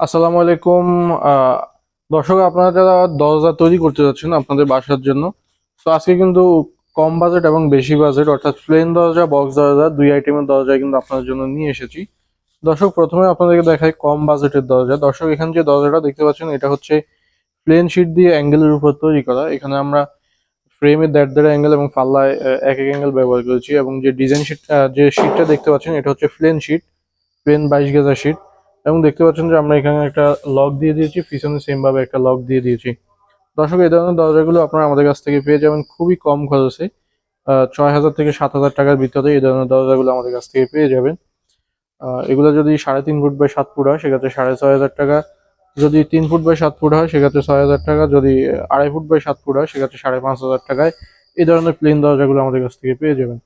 আসসালামু আলাইকুম। দর্শক, আপনারা যারা দরজা তৈরি করতে যাচ্ছেন আপনাদের বাসার জন্য, তো আজকে কিন্তু কম বাজেট এবং বেশি বাজেট, অর্থাৎ প্লেন দরজা বক্স দরজা, দুই আইটেমের দরজা কিন্তু আপনাদের জন্য নিয়ে এসেছি। দর্শক, প্রথমে আপনাদেরকে দেখাই কম বাজেটের দরজা। দর্শক, এখানে যে দরজাটা দেখতে পাচ্ছেন, এটা হচ্ছে প্লেন শিট দিয়ে অ্যাঙ্গেলের উপর তৈরি করা। এখানে আমরা ফ্রেমে দেড় দেড় অ্যাঙ্গেল এবং পাল্লায় এক এক অ্যাঙ্গেল ব্যবহার করেছি এবং যে ডিজাইন শিট যে শিটটা দেখতে পাচ্ছেন, এটা হচ্ছে প্লেন শিট প্লেন বাইশ গেজা শিট এবং দেখতে পাচ্ছেন যে আমরা এখানে একটা লক দিয়ে দিয়েছি, পিছনে সেম ভাবে একটা লক দিয়ে দিয়েছি। দর্শক, এই ধরনের দরজাগুলো আপনারা আমাদের কাছ থেকে পেয়ে যাবেন খুবই কম খরচে। ছয় হাজার থেকে সাত হাজার টাকার ভিতরে এই ধরনের দরজাগুলো আমাদের কাছ থেকে পেয়ে যাবেন। এগুলো যদি সাড়ে তিন ফুট বাই সাত ফুট হয়, সেক্ষেত্রে সাড়ে ছয় হাজার টাকা। যদি তিন ফুট বাই সাত ফুট হয়, সেক্ষেত্রে ছয় হাজার টাকা। যদি আড়াই ফুট বাই সাত ফুট হয়, সেক্ষেত্রে সাড়ে পাঁচ হাজার টাকায় এই ধরনের প্লেন দরজাগুলো আমাদের কাছ থেকে পেয়ে যাবেন।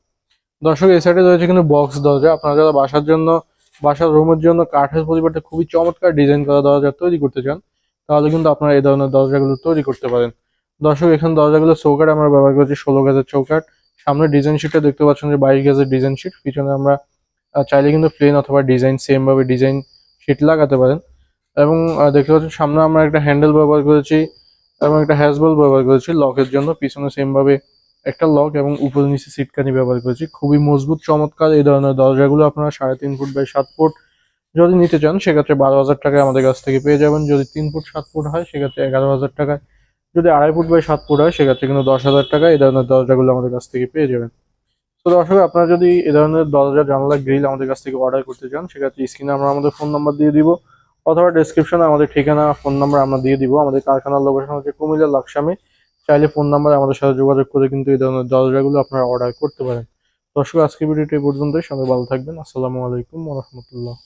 দর্শক, এই সাইডে রয়েছে কিন্তু বক্স দরজা। আপনারা যারা বাসার জন্য বাসার রুমের জন্য কাঠের পরিবর্তে খুবই চমৎকার ডিজাইন করা দরজা তৈরি করতে চান, তাহলে কিন্তু আপনারা এই ধরনের দরজাগুলো তৈরি করতে পারেন। দর্শক, এখানে দরজাগুলো চৌকাট আমরা ব্যবহার করেছি, ষোলো গেজের চৌকাট সামনে ডিজাইন শিটটা দেখতে পাচ্ছেন যে বাইশ গেজের ডিজাইন শিট পিছনে আমরা চাইলে কিন্তু প্লেন অথবা ডিজাইন সেম ভাবে ডিজাইন শিট লাগাতে পারেন। এবং দেখতে পাচ্ছেন সামনে আমরা একটা হ্যান্ডেল ব্যবহার করেছি, এবং একটা হ্যাসবল ব্যবহার করেছি লকের জন্য। পিছনে সেম ভাবে একটা লক এবং উপরে নিচে সিটকানি ব্যবহার করেছি। খুবই মজবুত, চমৎকার। এই ধরনের দরজাগুলো আপনারা সাড়ে তিন ফুট বাই সাত ফুট যদি নিতে চান, সেক্ষেত্রে বারো হাজার টাকায় আমাদের কাছ থেকে পেয়ে যাবেন। যদি তিন ফুট, সাত ফুট হয়, সেক্ষেত্রে এগারো হাজার টাকায়। যদি আড়াই ফুট বাই সাত ফুট হয়, সেক্ষেত্রে কিন্তু দশ হাজার টাকায় এই ধরনের দরজাগুলো আমাদের কাছ থেকে পেয়ে যাবেন। তো দর্শক, আপনারা যদি এ ধরনের দরজা, জানলা, গ্রিল আমাদের কাছ থেকে অর্ডার করতে চান, সেক্ষেত্রে স্ক্রিনে আমরা আমাদের ফোন নাম্বার দিয়ে দিব অথবা ডেসক্রিপশনে আমাদের ঠিকানা ফোন নাম্বার আমরা দিয়ে দিব। আমাদের কারখানার লোকেশন হচ্ছে কুমিল্লা লাকসামে। চাইলে ফোন নাম্বার আমাদের সাথে যোগাযোগ করে কিন্তু এই ধরনের দরজাগুলো আপনারা অর্ডার করতে পারেন। দর্শক আজকে ভিডিওটি পর্যন্ত পর্যন্তই। সবাই ভালো থাকবেন। আসসালামু আলাইকুম রহমতুল্লাহ।